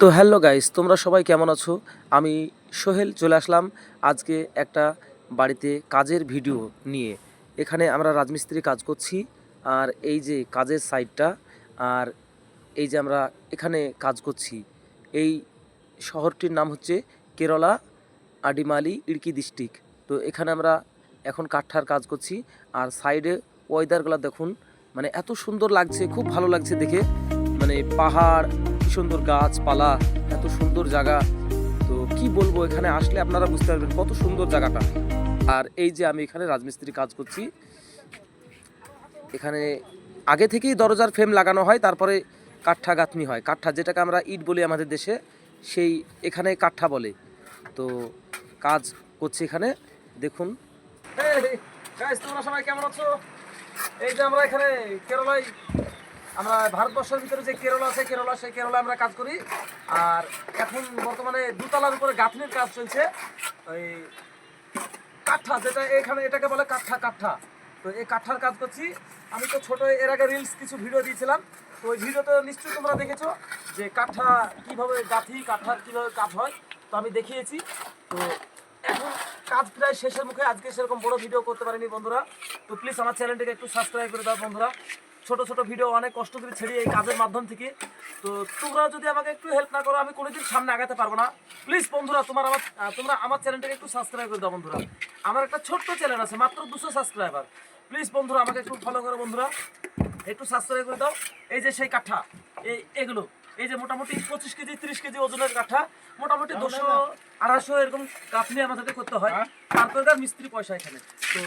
তো hello guys, তোমরা সবাই কেমন আছো? আমি সোহেল, চলে আসলাম আজকে একটা বাড়িতে কাজের ভিডিও নিয়ে। এখানে আমরা রাজমিস্ত্রি কাজ করছি, আর এই যে কাজের সাইডটা আর এই যে আমরা এখানে কাজ করছি। এই শহরটির নাম হচ্ছে কেরলা আডিমালি ইড়কি ডিস্ট্রিক্ট তো এখানে আমরা এখন কাঠার কাজ করছি, আর সাইডে ওয়েদারগুলো দেখুন মানে এত সুন্দর লাগছে, খুব ভালো লাগছে দেখে। মানে পাহাড় সুন্দর গাছপালা, এত সুন্দর জায়গা। তো কি বলব, এখানে আসলে আপনারা বুঝতে পারবেন কত সুন্দর জায়গাটা। আর এই যে আমি এখানে রাজমিস্ত্রি কাজ করছি, এখানে আগে থেকেই দরজার ফ্রেম লাগানো হয়, তারপরে কাঠা গাঁথনি হয়। কাঠা যেটাকে আমরা ইট বলি আমাদের দেশে, সেই এখানে কাঠা বলে। তো কাজ করছি এখানে, দেখুন। তোমরা সবাই কেমন আছো? এই যে আমরা এখানে কেরলায় আমরা ভারতবর্ষের ভিতরে যে কেরলা আছে, কেরলা, সেই কেরলা আমরা কাজ করি। আর এখন বর্তমানে দুতলার উপরে গাঁথনির কাজ চলছে। ওই কাঠা, যেটা এখানে এটাকে বলে কাঠা কাঠা। তো এই কাঠার কাজ করছি। আমি তো ছোট, এর আগে রিলস কিছু ভিডিও দিয়েছিলাম। তো ওই ভিডিওতে নিশ্চয়ই তোমরা দেখেছ যে কাঠা কীভাবে গাঁথি কাঠার কীভাবে কাজ হয়। তো আমি দেখিয়েছি। তো এখন কাজ প্রায় শেষের মুখে। আজকে সেরকম বড় ভিডিও করতে পারিনি বন্ধুরা। তো প্লিজ আমার চ্যানেলটিকে একটু সাবস্ক্রাইব করে দাও বন্ধুরা। ছোট ছোট ভিডিও অনেক কষ্ট করে ছেড়ে এই কাজের মাধ্যম থেকে। তো তোমরা যদি আমাকে একটু হেল্প না করো আমি কোনোদিন সামনে আগাতে পারব না। প্লিজ বন্ধুরা তোমার আমার তোমরা আমার চ্যানেলটাকে একটু সাবস্ক্রাইব করে দাও বন্ধুরা। আমার একটা ছোট্ট চ্যানেল আছে মাত্র দুশো সাবস্ক্রাইবার প্লিজ বন্ধুরা আমাকে একটু ফলো করো বন্ধুরা। একটু সাবস্ক্রাইব করে দাও। এই যে সেই কাঠা এই এগুলো। এই যে মোটামুটি পঁচিশ কেজি তিরিশ কেজি ওজনের কাঠা। মোটামুটি দুশো আড়াইশো এরকম কাঠনি আমাদেরকে করতে হয়। তারপরে মিস্ত্রি পয়সা এখানে। তো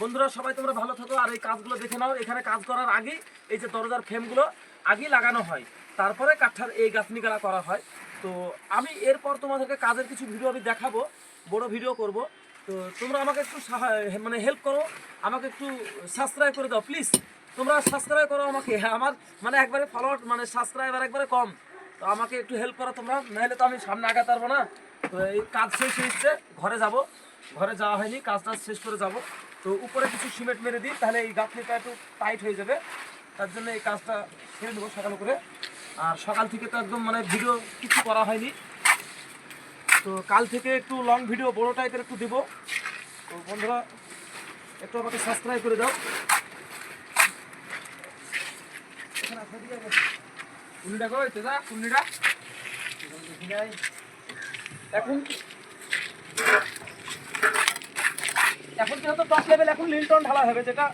বন্ধুরা, সবাই তোমরা ভালো থাকো আর এই কাজগুলো দেখে নাও। এখানে কাজ করার আগে এই যে দরজার ফ্রেমগুলো আগে লাগানো হয়। তারপরে কাঠার এই গাছ গাঁথনিগালা করা হয়। তো আমি এরপর তোমাদেরকে কাজের কিছু ভিডিও আমি দেখাবো, বড় ভিডিও করব। তো তোমরা আমাকে একটু মানে হেল্প করো, আমাকে একটু সাবস্ক্রাইব করে দাও প্লিজ তোমরা সাবস্ক্রাইব করো আমাকে। আমার মানে একবারে ফলোয়ার মানে সাবস্ক্রাইবার একবারে কম। তো আমাকে একটু হেল্প করো তোমরা, নাহলে তো আমি সামনে আগাতে পারব না। তো এই কাজ শেষ হয়েছে ঘরে যাব। ঘরে যাওয়া হয়নি কাজ টাজ শেষ করে যাব। তো উপরে কিছু সিমেন্ট মেরে দিই, তাহলে এই গাঁথনিটা একটু টাইট হয়ে যাবে। তার জন্য এই কাজটা সেরে দেবো সকাল করে। আর সকাল থেকে তো একদম মানে ভিডিও কিছু করা হয়নি। তো কাল থেকে একটু লং ভিডিও বড় টাইপের একটু দেবো। তো বন্ধুরা, একটু আমাকে সাবস্ক্রাইব করে দাও। কুন্ডিটা কুন্ডিটা এখন লেভেল এখন লিলটন ঢালা হবে, যেটা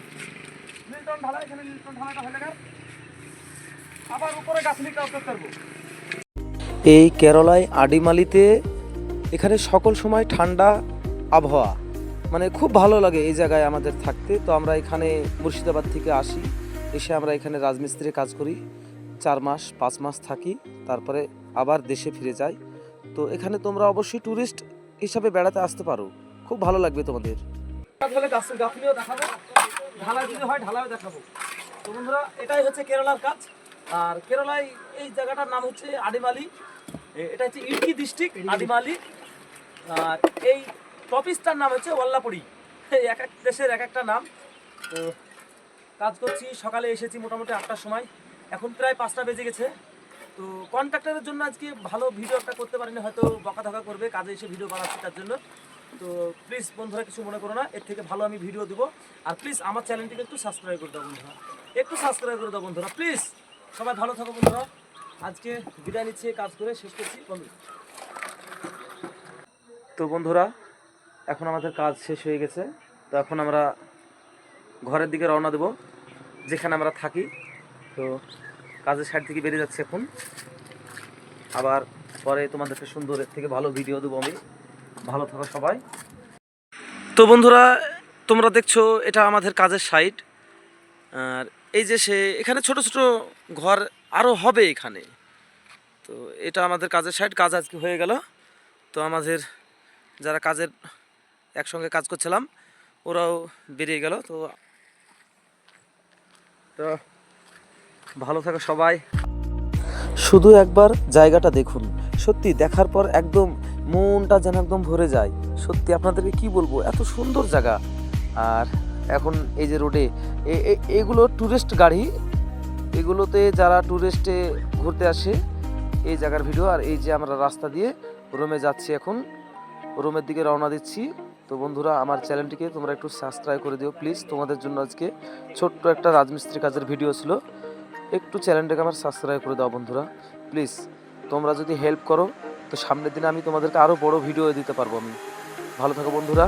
লিলটন ঢালা এখানে লিলটন ঢালাটা গা আবার উপরে করব? এই কেরলায় আডিমালিতে এখানে সকল সময় ঠান্ডা আবহাওয়া। মানে খুব ভালো লাগে এই জায়গায় আমাদের থাকতে। তো আমরা এখানে মুর্শিদাবাদ থেকে আসি, এসে আমরা এখানে রাজমিস্ত্রি কাজ করি। চার মাস, পাঁচ মাস থাকি, তারপরে আবার দেশে ফিরে যাই। তো এখানে তোমরা অবশ্যই ট্যুরিস্ট হিসাবে বেড়াতে আসতে পারো। খুব ভালো লাগবে তোমাদের। গাছ দেখাবো। ঢালাই যদি হয় ঢালাইও দেখাবো। তো বন্ধুরা এটাই হচ্ছে কেরালার কাজ। আর কেরালায় এই জায়গাটার নাম হচ্ছে এটা হচ্ছে ইডকি ডিস্ট্রিক্ট আদিমালি। আর এই টপিসটার নাম হচ্ছে ওয়াল্লাপুরি এই এক এক দেশের এক একটা নাম। তো কাজ করছি সকালে এসেছি মোটামুটি আটটার সময়। এখন প্রায় পাঁচটা বেজে গেছে। তো কন্ট্রাক্টরের জন্য আজকে ভালো ভিডিও একটা করতে পারিনি হয়তো বকা ধকা করবে কাজে এসে ভিডিও বানাচ্ছি তার জন্য। তো প্লিজ বন্ধুরা কিছু মনে করো না, এর থেকে ভালো আমি ভিডিও দেবো। আর প্লিজ আমার চ্যানেলটিকে একটু সাবস্ক্রাইব করে দাও বন্ধুরা। একটু সাবস্ক্রাইব করে দাও বন্ধুরা প্লিজ সবাই ভালো থাকো বন্ধুরা। আজকে বিদায় নিচ্ছে কাজ করে শেষ করছি। বন্ধু। তো বন্ধুরা, এখন আমাদের কাজ শেষ হয়ে গেছে। তো এখন আমরা ঘরের দিকে রওনা দেব, যেখানে আমরা থাকি। তো কাজের সাইড থেকে বেরিয়ে যাচ্ছে এখন। আবার পরে তোমাদেরকে সুন্দর এর থেকে ভালো ভিডিও দেবো আমি। ভালো থাকো সবাই। তো বন্ধুরা তোমরা দেখছ এটা আমাদের কাজের সাইট আর এই যে সে এখানে ছোট ছোট ঘর আরও হবে এখানে। তো এটা আমাদের কাজের সাইট কাজ আজকে হয়ে গেল। তো আমাদের যারা কাজের একসঙ্গে কাজ করছিলাম ওরাও বেরিয়ে গেল। তো তো ভালো থাকো সবাই। শুধু একবার জায়গাটা দেখুন। সত্যি দেখার পর একদম মনটা যেন একদম ভরে যায়। সত্যি আপনাদেরকে কি বলব? এত সুন্দর জায়গা। আর এখন এই যে রোডে এগুলো টুরিস্ট গাড়ি। এগুলোতে যারা ট্যুরিস্টে ঘুরতে আসে, এই জায়গার ভিডিও আর এই যে আমরা রাস্তা দিয়ে রুমে যাচ্ছি এখন রুমের দিকে রওনা দিচ্ছি। তো বন্ধুরা, আমার চ্যানেলটিকে তোমরা একটু সাবস্ক্রাইব করে দিও প্লিজ তোমাদের জন্য আজকে ছোট্ট একটা রাজমিস্ত্রি কাজের ভিডিও ছিল। একটু চ্যানেলটাকে আমার সাবস্ক্রাইব করে দাও বন্ধুরা প্লিজ তোমরা যদি হেল্প করো তো সামনের দিনে আমি তোমাদেরকে আরও বড় ভিডিও দিতে পারব আমি। ভালো থাকো বন্ধুরা।